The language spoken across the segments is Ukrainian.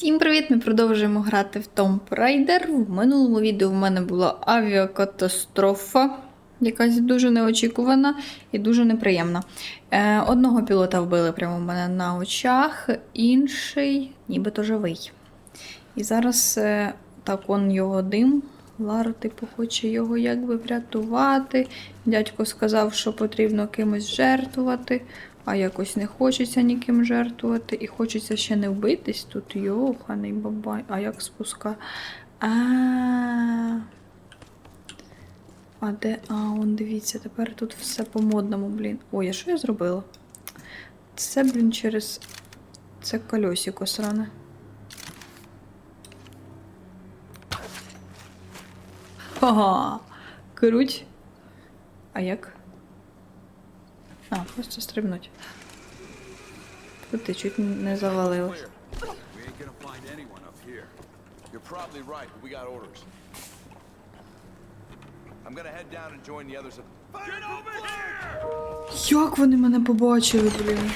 Всім привіт! Ми продовжуємо грати в Tomb Raider. В минулому відео в мене була авіакатастрофа, якась дуже неочікувана і дуже неприємна. Е, одного пілота вбили прямо в мене на очах, інший нібито живий. І зараз е, так он його дим. Лара, типу, хоче його якби врятувати. Дядько сказав, що потрібно кимось жертвувати, а якось не хочеться ніким жертвувати. І хочеться ще не вбитись тут. Йоханий бабай. А як спуска? А. А де? А, он дивіться, тепер тут все по-модному, блін. Ой, а що я зробила? Це, блін, через це кольосико сране. Ага, круть. А як? А, просто стрибнуть. Тут ти чуть не завалилась. We ain't gonna find anyone up here. You're probably right, but we got orders. I'm gonna head down and join the others at. Get over here! Як вони мене побачили, блін?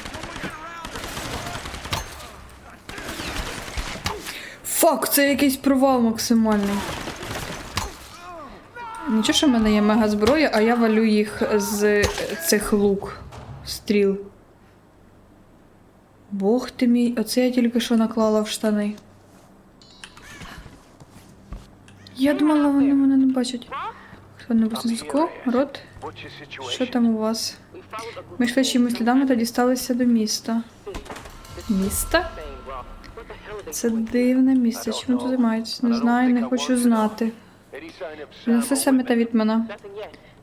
Фак, це якийсь провал максимальний. Нічого, що в мене є мега зброя, а я валю їх з цих лук, стріл. Бог ти мій, оце я тільки що наклала в штани. Я думала, вони мене не бачать. Хто не зв'язку? Рот? Що там у вас? Ми йшли чимось слідами та дісталися до міста. Міста? Це дивне місце. Чим тут займаєтесь? Не знаю, не хочу знати. Неси саме та від мене.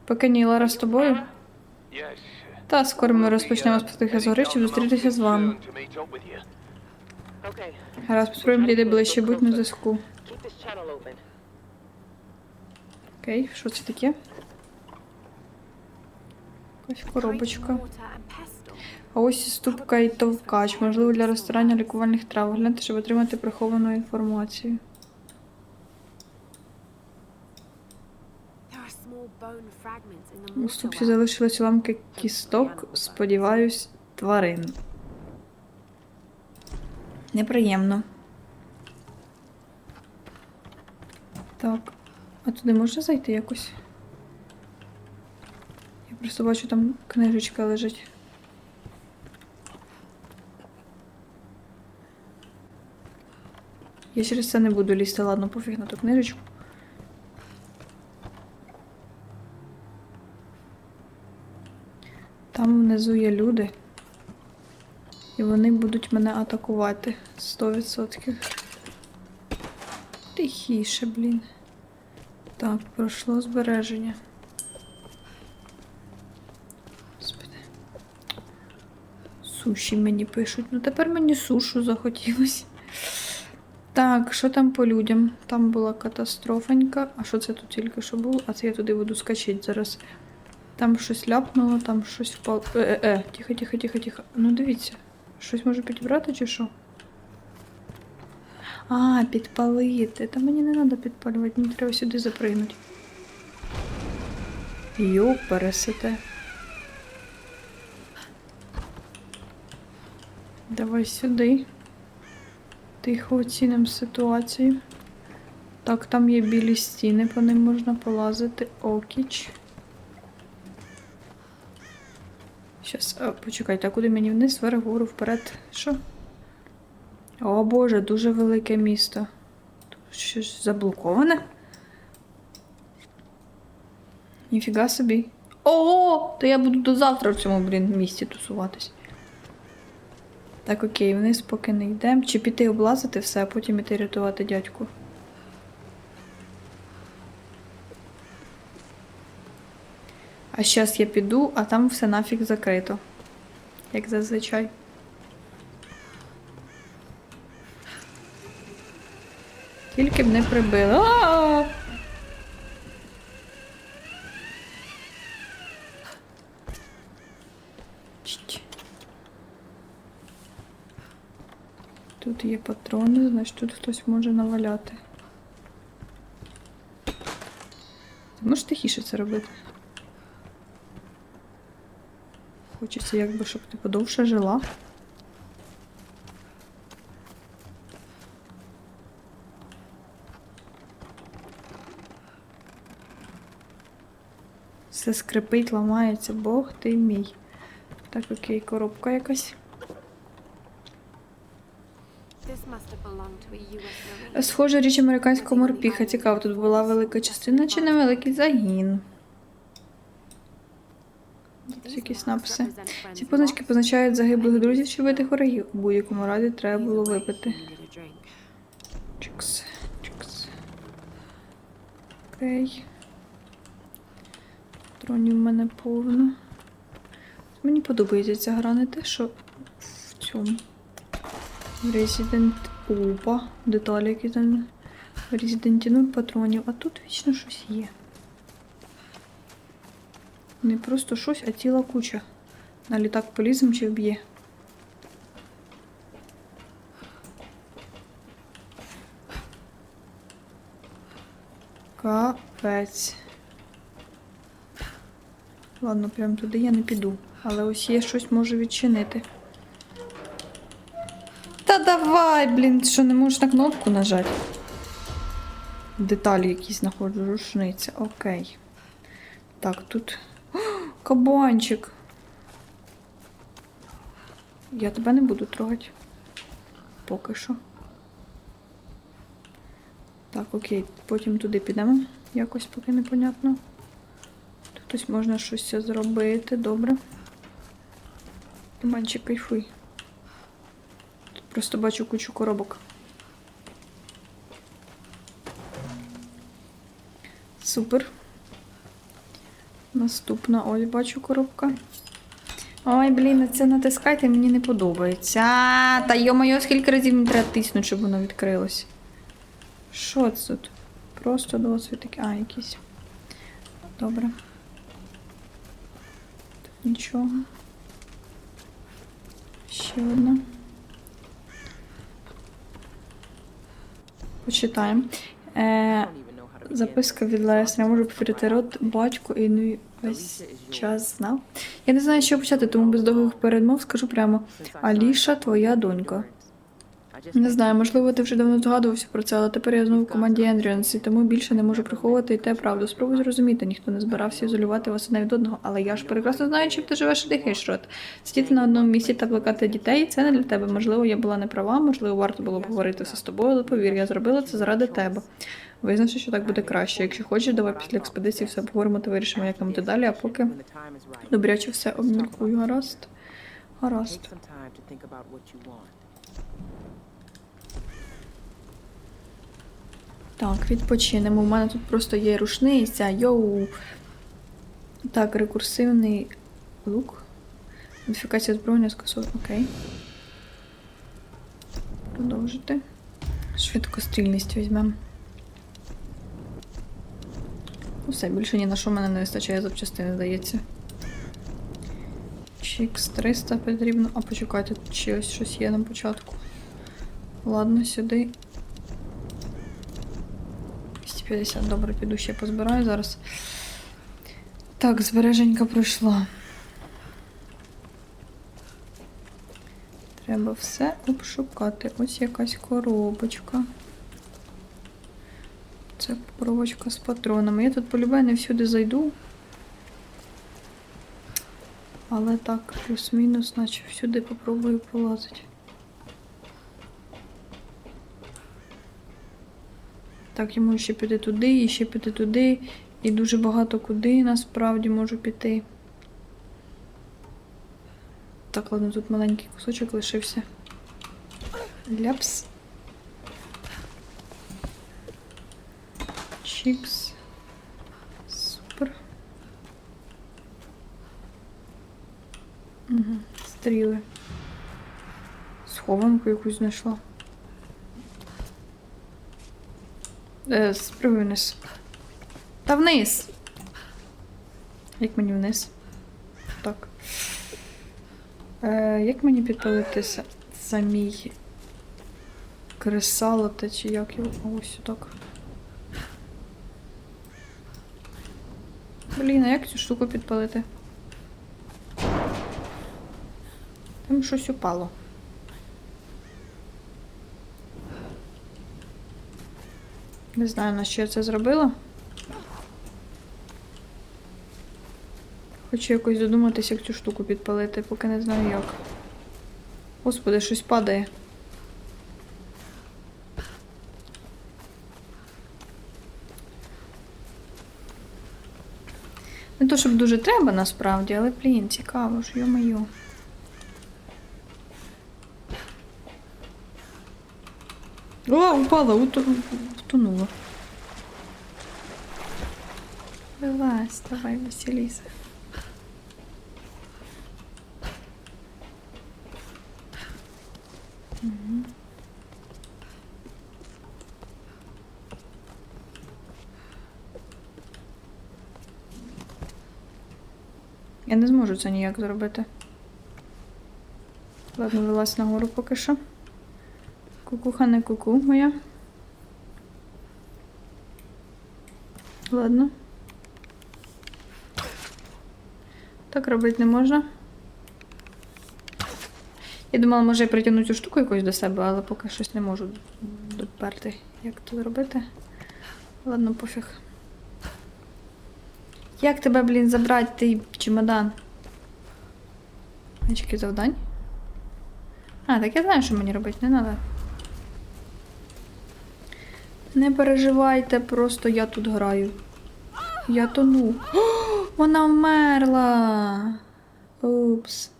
Поки ні, Лара з тобою. Та скоро ми розпочнемо з гори, щоб зустрітися з вами. Гаразд, спробуємо підійти ближче, будь на зв'язку. Окей, що це таке? Якась коробочка. А ось і ступка і товкач, можливо, для розтирання лікувальних трав. Гляньте, щоб отримати приховану інформацію. У ступці залишились уламки кісток, сподіваюсь, тварин. Неприємно. Так. А туди можна зайти якось? Я просто бачу, там книжечка лежить. Я через це не буду лізти, ладно, пофіг на ту книжечку. Там внизу є люди. І вони будуть мене атакувати 100%. Тихіше, блін. Так, пройшло збереження. Господи. Суші мені пишуть. Ну тепер мені сушу захотілося. Так, що там по людям? Там була катастрофенька. А що це тут тільки що було? А це я туди буду скачати зараз. Там щось ляпнуло, там щось впало. Е-е-е, тихо, тихо, тихо, тихо. Ну дивіться. Щось може підібрати чи що? А, підпалити. Та мені не треба підпалювати, мені треба сюди запригнути. Йоп, пересите. Давай сюди. Тихо оцінимо ситуацію. Так, там є білі стіни, по ним можна полазити. Окіч. Щас, а, почекайте, а куди мені вниз, вверх, вгору, вперед? Що? О боже, дуже велике місто. Тут щось заблоковане. Ніфіга собі. Ого! То я буду до завтра в цьому, блін, місті тусуватись. Так, окей, вниз поки не йдемо. Чи піти облазити все, а потім іти рятувати дядьку. А зараз я піду, а там все нафіг закрито. Як зазвичай. Тільки б не прибили. А! Чить. Тут є патрони, значить тут хтось може наваляти. Ти можеш тихіше це робити? Хочеться, якби, щоб типу, ти подовше жила. Все скрипить, ламається, бог ти мій. Так, окей, коробка якась. Схоже, річ американського морпіха. Цікаво, тут була велика частина чи невеликий загін. Якісь написи. Ці позначки позначають загиблих друзів чи вбитих ворогів. У будь-якому разі треба було випити. Чикс, чикс. Окей. Патронів в мене повно. Мені подобається ця гра, не те, що в цьому. Resident Опа, деталі які там. В Resident Нуль патронів, а тут вічно щось є. Не просто щось, а ціла куча. На літак полізем чи вб'є. Капець. Ладно, прям туди я не піду. Але ось є щось можу відчинити. Та давай, блін, що не можеш на кнопку нажати? Деталі якісь знаходжу, рушниця. Окей. Так, тут. Кабанчик. Я тебе не буду трогати. Поки що. Так, окей, потім туди підемо. Якось поки непонятно. Тут ось можна щось зробити, добре. Кабанчик, кайфуй. Тут просто бачу кучу коробок. Супер. Наступна, ось бачу коробка. Ой, блін, це натискайте, мені не подобається. А, та йо-моє, скільки разів мені треба тиснути, щоб воно відкрилось. Що це тут? Просто досвід такий. А, якийсь. Добре. Тут нічого. Ще одна. Почитаємо. Е, записка від Леся. Я можу повірити рот батько і ну весь час знав. Я не знаю, що почати, тому без довгих передмов скажу прямо. Аліша, твоя донька. Не знаю, можливо, ти вже давно здогадувався про це, але тепер я знову в команді Ендріанс, і тому більше не можу приховувати і те правду. Спробуй зрозуміти, ніхто не збирався ізолювати вас одне від одного, але я ж прекрасно знаю, чим ти живеш і дихаєш рот. Сидіти на одному місці та плекати дітей це не для тебе. Можливо, я була не права, можливо, варто було б говорити все з тобою, але повір, я зробила це заради тебе. Визнавши, що так буде краще. Якщо хочеш, давай після експедиції все поговоримо та вирішимо, як нам далі, а поки добряче все обміркую. Гаразд. Гаразд. Так, відпочинемо. У мене тут просто є рушниця. Йоу. Так, рекурсивний лук. Модифікація збройної скасована. Окей. Продовжити. Швидкострільність візьмемо. Ну, Все, більше ні на що мене не вистачає запчастини, здається. Чікс 300 потрібно. А почекайте, ще ось щось є на початку. Ладно, сюди 250, добре, піду ще позбираю зараз. Так, збереженька пройшла. Треба все обшукати. Ось якась коробочка. Це коробочка з патронами. Я тут полюбаю не всюди зайду. Але так, плюс-мінус, наче всюди попробую полазити. Так, я можу ще піти туди, і ще піти туди. І дуже багато куди насправді можу піти. Так, ладно, тут маленький кусочок лишився. Ляпс. Чікс. Супер. Угу. Стріли. Схованку якусь знайшла. Е, спробуй вниз. Та вниз. Як мені вниз? Так. Е, як мені підпалитися самій кресало та чи як його? Ось так. Блін, як цю штуку підпалити? Там щось упало. Не знаю, на що я це зробила. Хочу якось додуматися, як цю штуку підпалити, поки не знаю як. Господи, щось падає. То, щоб дуже треба насправді, але, блін, цікаво ж, йо-моє. О, упала, уту... втонула. Вилазь, давай, Василіса. Мгм. Я не зможу це ніяк зробити. Ладно, вилазь нагору поки що. Кукуха не куку моя. Ладно. Так робити не можна. Я думала, може я притягну цю штуку якось до себе, але поки щось не можу доперти. Як це зробити? Ладно, пофіг. Як тебе, блін, забрати, ти чемодан? Очки завдань? А, так я знаю, що мені робити, не треба. Не переживайте, просто я тут граю. Я тону. О, вона вмерла. Упс.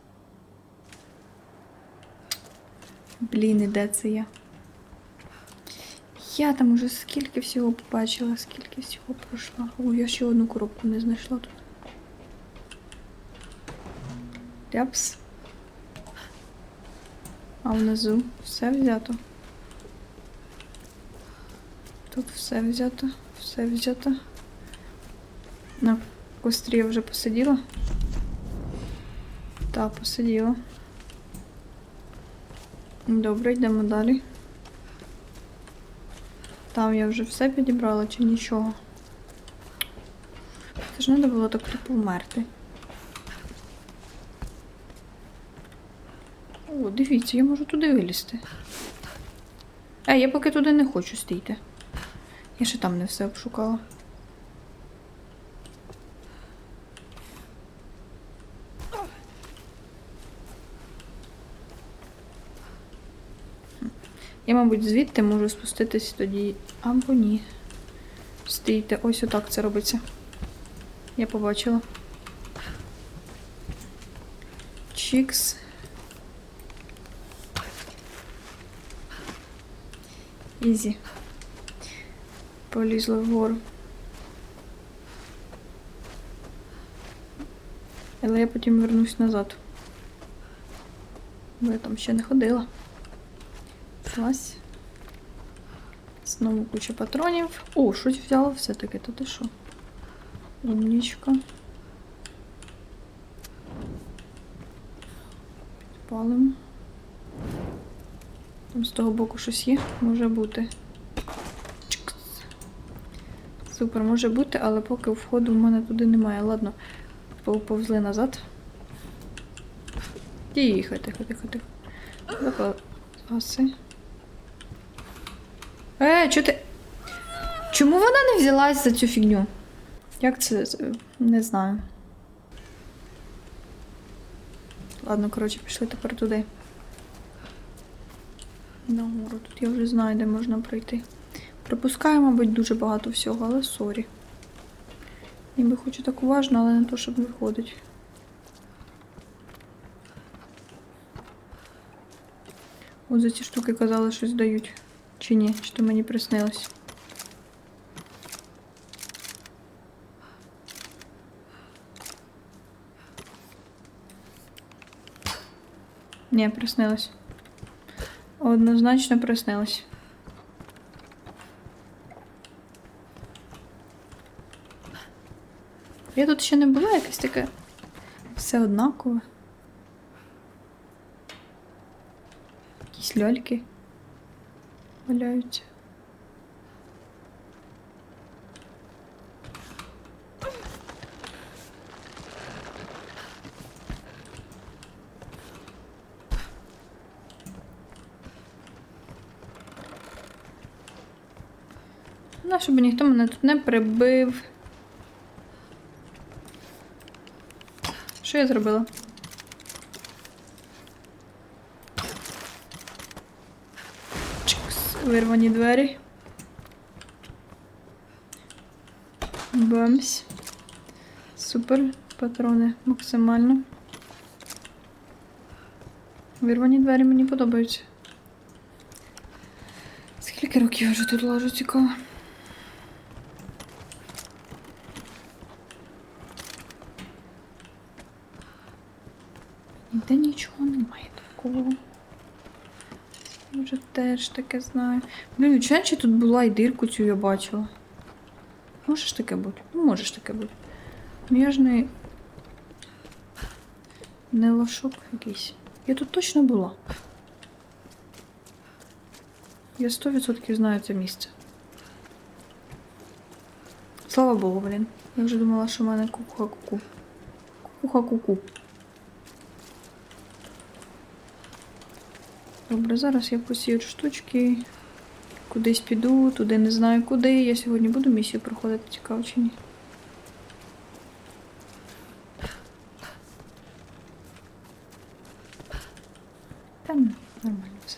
Блін, і де це я? Я там уже скільки всього побачила, скільки всього пройшла. О, я ще одну коробку не знайшла тут. Ляпс. А внизу все взято. Тут все взято, все взято. На кострі я вже посиділа. Так, посиділа. Добре, йдемо далі. Там я вже все підібрала чи нічого. Це ж треба було так тупо вмерти. О, дивіться, я можу туди вилізти. А, я поки туди не хочу стійте. Я ще там не все обшукала. Я, мабуть, звідти можу спуститись тоді або ні. Стійте, ось отак це робиться. Я побачила. Чікс. Ізі. Полізла вгору. Але я потім вернусь назад. Бо я там ще не ходила. Ось. Знову куча патронів. О, щось взяла все-таки, то ти що? Умнічка. Підпалимо. Там з того боку щось є, може бути. Супер, може бути, але поки входу в мене туди немає. Ладно, повзли назад. Тихо, тихо, тихо, тихо. Е, чого ти. Чому вона не взялась за цю фігню? Як це. Не знаю. Ладно, коротше, пішли тепер туди. Нагору. Тут я вже знаю, де можна пройти. Пропускаю, мабуть, дуже багато всього, але сорі. Ніби хочу так уважно, але не то, щоб виходить. От за ці штуки казали, щось дають. Чи ні? Чи то мені приснилось? Ні, приснилось. Однозначно приснилось. Я тут ще не була якесь таке. Все однакове. Якісь ляльки Валяються. Ну, щоб ніхто мене тут не прибив. Що я зробила? Чикс. Вирвані двері. Бамс. Супер. Патрони максимально. Вирвані двері мені подобаються. Скільки років вже тут лажу, цікаво. Ніде нічого немає такого. Я вже теж таке знаю. Блін, чи тут була і дирку цю я бачила. Може ж таке бути? Ну, може ж таке бути. Ну я ж не. Не лошок якийсь. Я тут точно була. Я 100% знаю це місце. Слава Богу, блін. Я вже думала, що в мене кукуха куку. Кукуха Добре, зараз я посію штучки. Кудись піду, туди не знаю куди. Я сьогодні буду місію проходити, цікаво чи ні. Та ні, нормально все.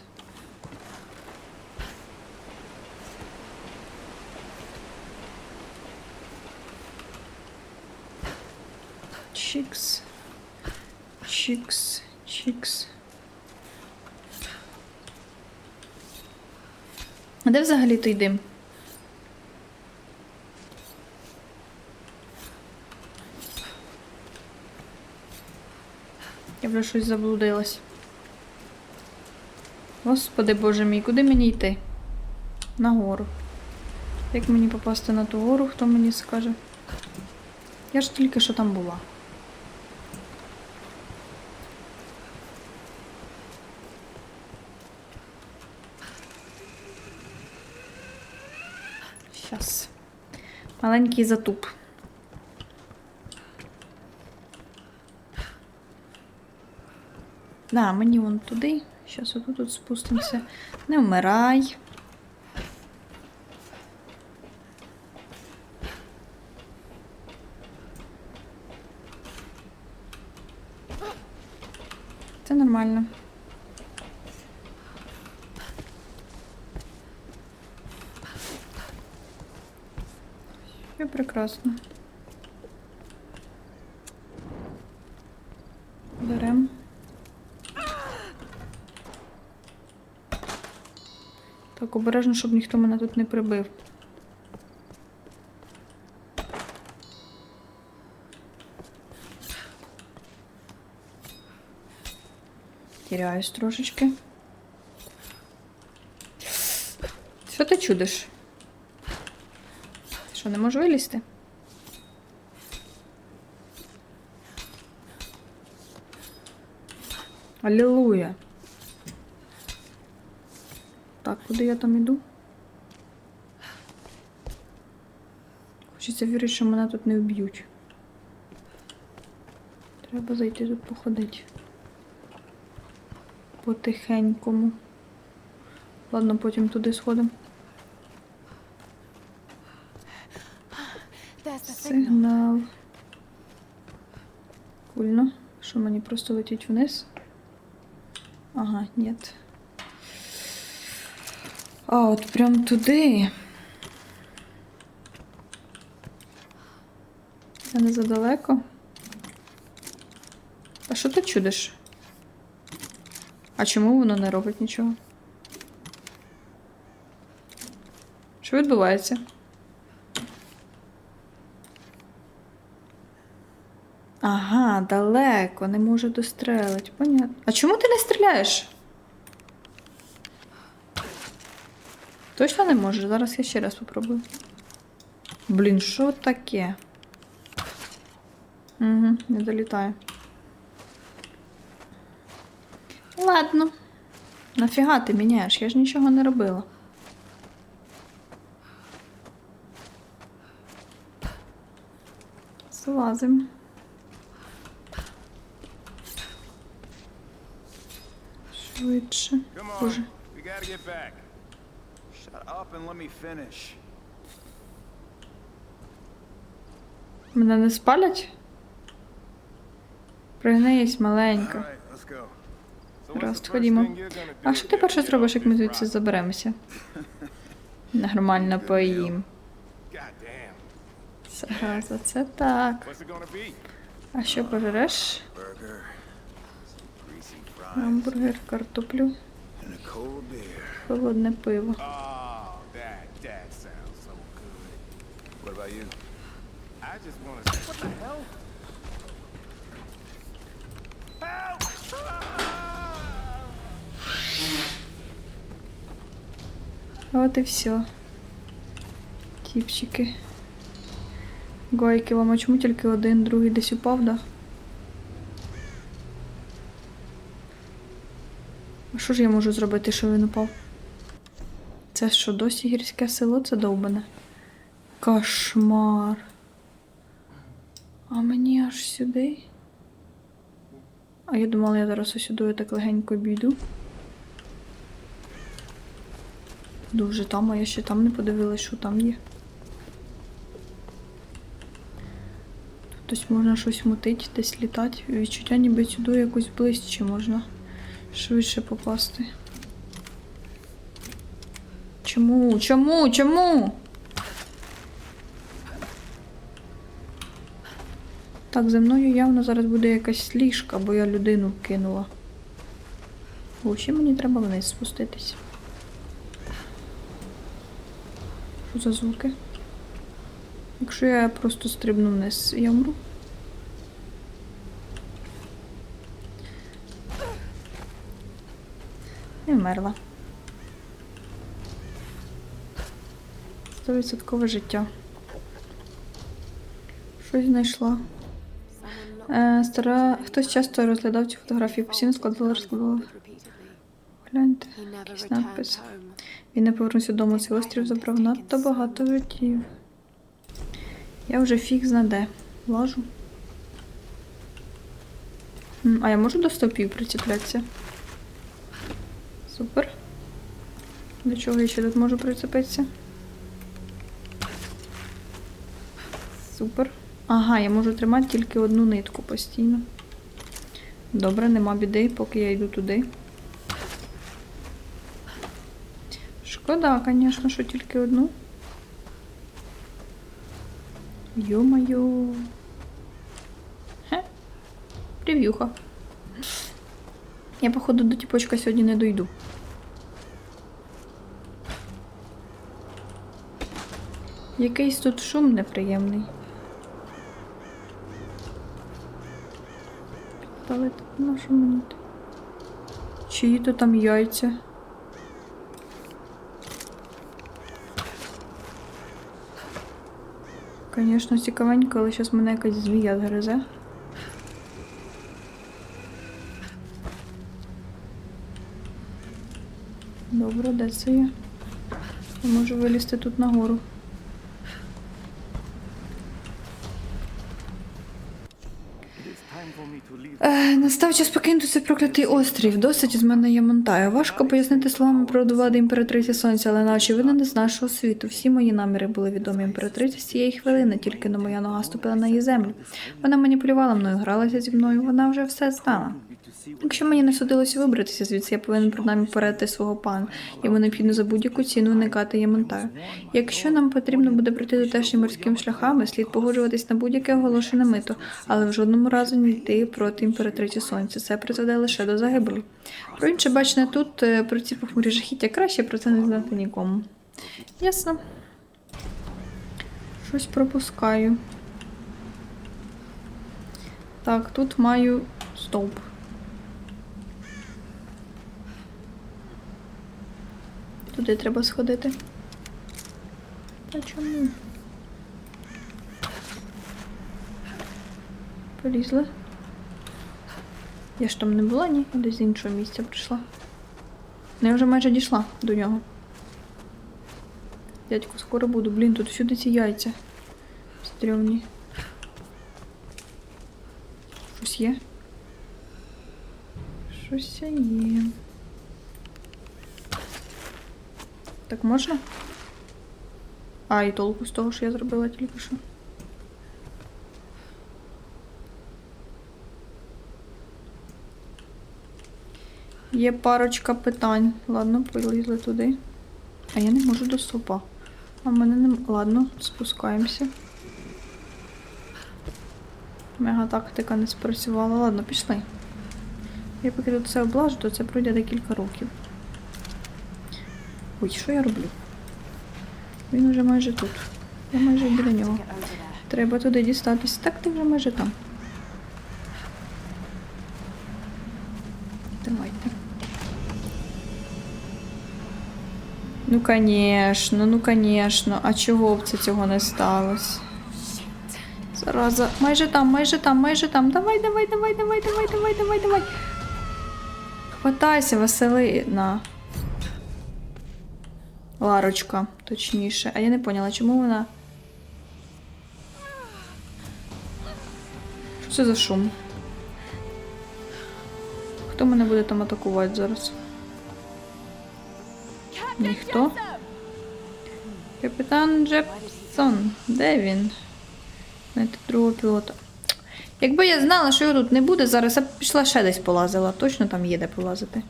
Чикс. Чикс. Чикс. А де взагалі той дим? Я вже щось заблудилась. Господи боже мій, куди мені йти? Нагору. Як мені попасти на ту гору, хто мені скаже? Я ж тільки що там була. Щас. Маленький затуп. Да, мені вон туди. Щас отут тут спустимося. Не вмирай. Це нормально. Прекрасно. Берем. Так, обережно, щоб ніхто мене тут не прибив. Тіряюсь трошечки. Що ти чудиш? Що, не можу вилізти? Аллилуйя. Так, куди я там іду? Хочеться вірити, що мене тут не вб'ють. Треба зайти тут походити. Потихенькому. Ладно, потім туди сходимо. Сигнал. Кульно. Що мені просто летіть вниз? Ага, нет. А, от прям туди. Це не задалеко. А що ти чудиш? А чому воно не робить нічого? Що відбувається? Ага, далеко, не можу дострелити. Понятно. А чому ти не стріляєш? Точно не можеш? Зараз я ще раз попробую. Блін, що таке? Угу, не долітає. Ладно. Нафіга ти міняєш? Я ж нічого не робила. Злазим. Швидше. Come on. Боже. We gotta get back. Shut up and let me finish. Мене не спалять? Пригнись маленька. First ходімо. А що ти перше зробиш, як ми звідси заберемося? Нормально поїм. God. Це так. А що пожереш? Гамбургер, картоплю, холодне пиво. От і все. Тіпчики. Гайки вам, а чому тільки один, другий десь упав, да? Що ж я можу зробити, що він упав? Це що, досі гірське село це довбане? Кошмар. А мені аж сюди. А я думала, я зараз сюди так легенько обійду. Дуже там, а я ще там не подивилась, що там є. Тут ось можна щось мутити, десь літати. Відчуття ніби сюди якось ближче можна швидше попасти. Чому? Чому? Чому? Так, за мною явно зараз буде якась ліжка, бо я людину кинула. О, мені треба вниз спуститись. Що за звуки? Якщо я просто стрибну вниз, я вмру. Не вмерла. Стовідсоткове життя. Щось знайшла. Е, стара... Хтось часто розглядав цю фотографію, постійно складала, розкладала. Гляньте, якийсь надпис. Він не повернувся додому, цей острів забрав надто багато життів. Я вже фіг знаде. Лажу. А я можу до стовпів прицеплятися? Супер. До чого я ще тут можу прицепитися? Супер. Ага, я можу тримати тільки одну нитку постійно. Добре, нема біди, поки я йду туди. Шкода, звісно, що тільки одну. Йо-моє. Хе. Прев'юха. Я, походу, до тіпочка сьогодні не дойду. Якийсь тут шум неприємний. Підпалити нашу мені. тут? Чиї то там яйця? Звісно, цікавенько, але зараз мене якась змія згризе. Добре, де це я? Я можу вилізти тут нагору. Е, настав час покинути цей проклятий острів. Досить з мене є монтаю. Важко пояснити словами про влади імператриці сонця, але на очевидно не з нашого світу. Всі мої наміри були відомі імператриці з цієї хвилини, тільки на моя нога ступила на її землю. Вона маніпулювала мною, гралася зі мною, вона вже все знала. Якщо мені не судилося вибратися звідси, я повинен принаймні порадити свого пана. Йому необхідно за будь-яку ціну уникати Ямонтаю. Якщо нам потрібно буде пройти дотешнім морськими шляхами, слід погоджуватись на будь-яке оголошене мито, але в жодному разу не йти проти імператриці сонця. Це призведе лише до загибелі. Про інше бачне тут, е, про ці похмурі жахіття, краще про це не знати нікому. Ясно. Щось пропускаю. Так, тут маю стовп. Туди треба сходити. Та чому? Полізли. Я ж там не була, ні, десь з іншого місця прийшла. Ну, я вже майже дійшла до нього. Дядько, скоро буду. Блін, тут всюди ці яйця. Стрьомні. Щось є? Щось є. Так можна? А, і толку з того, що я зробила тільки що. Є парочка питань. Ладно, полізли туди. А я не можу до стопа. А в мене не. Ладно, спускаємося. Мега тактика не спрацювала. Ладно, пішли. Я поки тут все облажу, то це пройде декілька років. Ой, що я роблю? Він уже майже тут. Я майже біля нього. Треба туди дістатись. Так ти вже майже там. Давайте. Ну, конечно, ну, конечно. А чого б це цього не сталося? Зараза, майже там, майже там, майже там. Давай, давай, давай, давай, давай, давай, давай, давай. Хватайся, Василина. Ларочка, точніше. А я не поняла, чому вона. Що це за шум? Хто мене буде там атакувати зараз? Ніхто? Капітан Джепсон, де він? Знайти другого пілота. Якби я знала, що його тут не буде, зараз я б пішла ще десь полазила. Точно там є де полазити.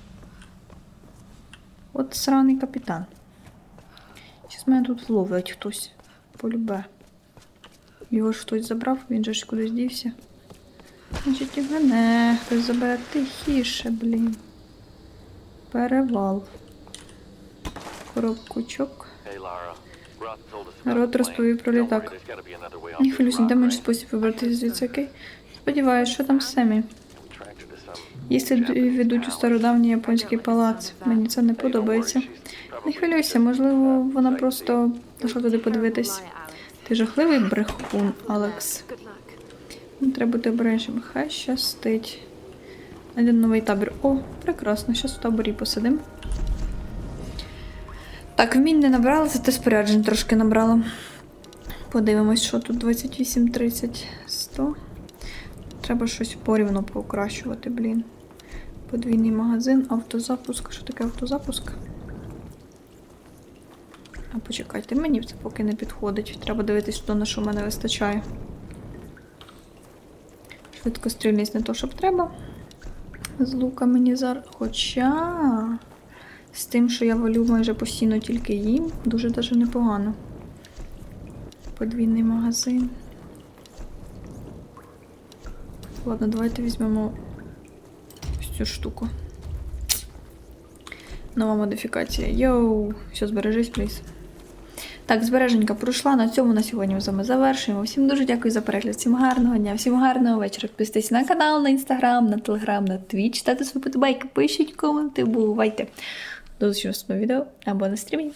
От сраний капітан. Зараз мене тут вловить хтось. Полюбе. Його ж хтось забрав, він же ж кудись дівся. Значить, і мене хтось забере тихіше, блін. Перевал. Коробкучок. Народ розповів про літак. Не хвилюйся, де менш спосіб вибратися звідси, окей? Сподіваюсь, що там Семі. Їсти ведуть у стародавній японський палац. Мені це не подобається. Не хвилюйся, можливо, вона просто пішла туди подивитись. Ти жахливий брехун, Алекс. Ну, Треба бути обережним. Хай щастить. Один новий табір. О, прекрасно, зараз в таборі посидим. Так, вмінь не набрала, зате споряджень трошки набрала. Подивимось, що тут 28, 30, 100. Треба щось порівну покращувати, блін. Подвійний магазин, автозапуск. Що таке автозапуск? А почекайте, мені це поки не підходить. Треба дивитись, що на що в мене вистачає. Швидкострільність не то, щоб треба. З лука мені зараз. Хоча з тим, що я валю майже постійно тільки їм, дуже даже непогано. Подвійний магазин. Ладно, давайте візьмемо цю штуку. Нова модифікація. Йоу, все, збережись, пліз. Так, збереженька пройшла. На цьому на сьогодні ми з вами завершуємо. Всім дуже дякую за перегляд. Всім гарного дня, всім гарного вечора. Підписуйтесь на канал, на інстаграм, на телеграм, на твіч. Ставте свої подобайки, пишіть коменти, бувайте. До зустрічі в наступному відео або на стрімі.